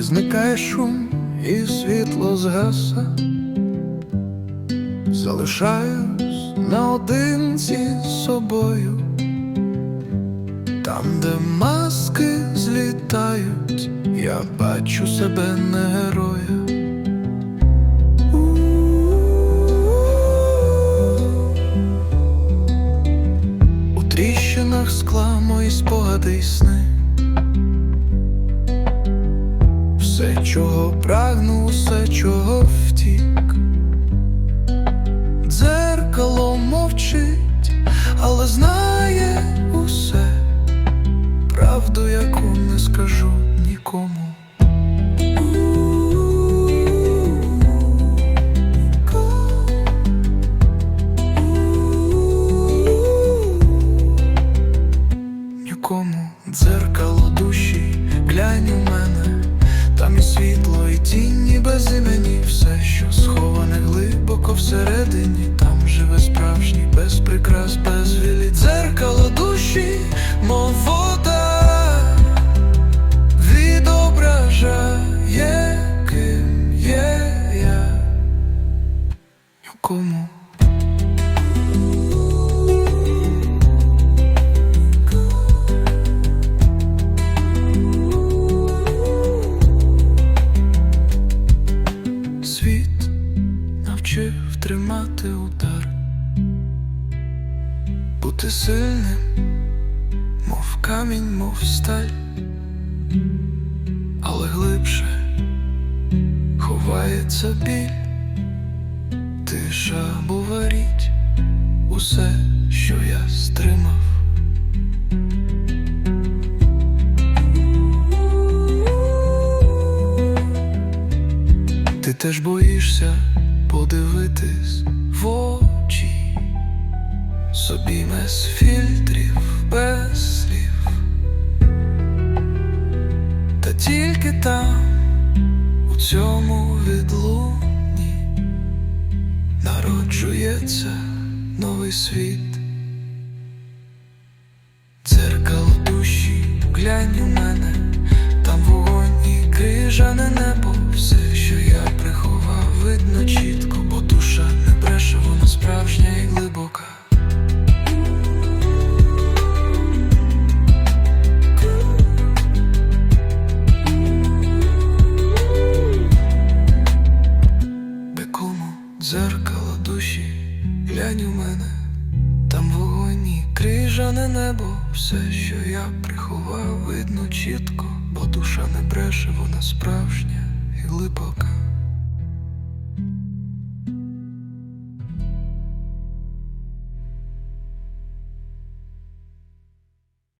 Зникає шум і світло згаса, залишаюсь наодинці з собою, там, де маски злітають, я бачу себе не героя. У тріщинах скла мої спогади й сни. Все, чого прагну, все, чого втік. Дзеркало мовчить, але знає усе, правду, яку не скажу нікому. Дзеркало душі, глянь всередині, там живе справжній, без прикрас, без вілі. Дзеркало душі, мов вода, відображає, ким є я. Нікому навчив тримати удар, бути сильним, мов камінь, мов сталь, але глибше ховається біль, тиша говорить усе, що я стримав. Ти теж боїшся подивитись в очі, собі без фільтрів, без слів, та тільки там, у цьому відлунні, народжується новий світ. Дзеркало душі, глянь у мене, там вогонь і крижане небо, все, що я приховав, видно чітко, і крижане небо, все, що я приховав, видно чітко, бо душа не бреше, вона справжня і глибока.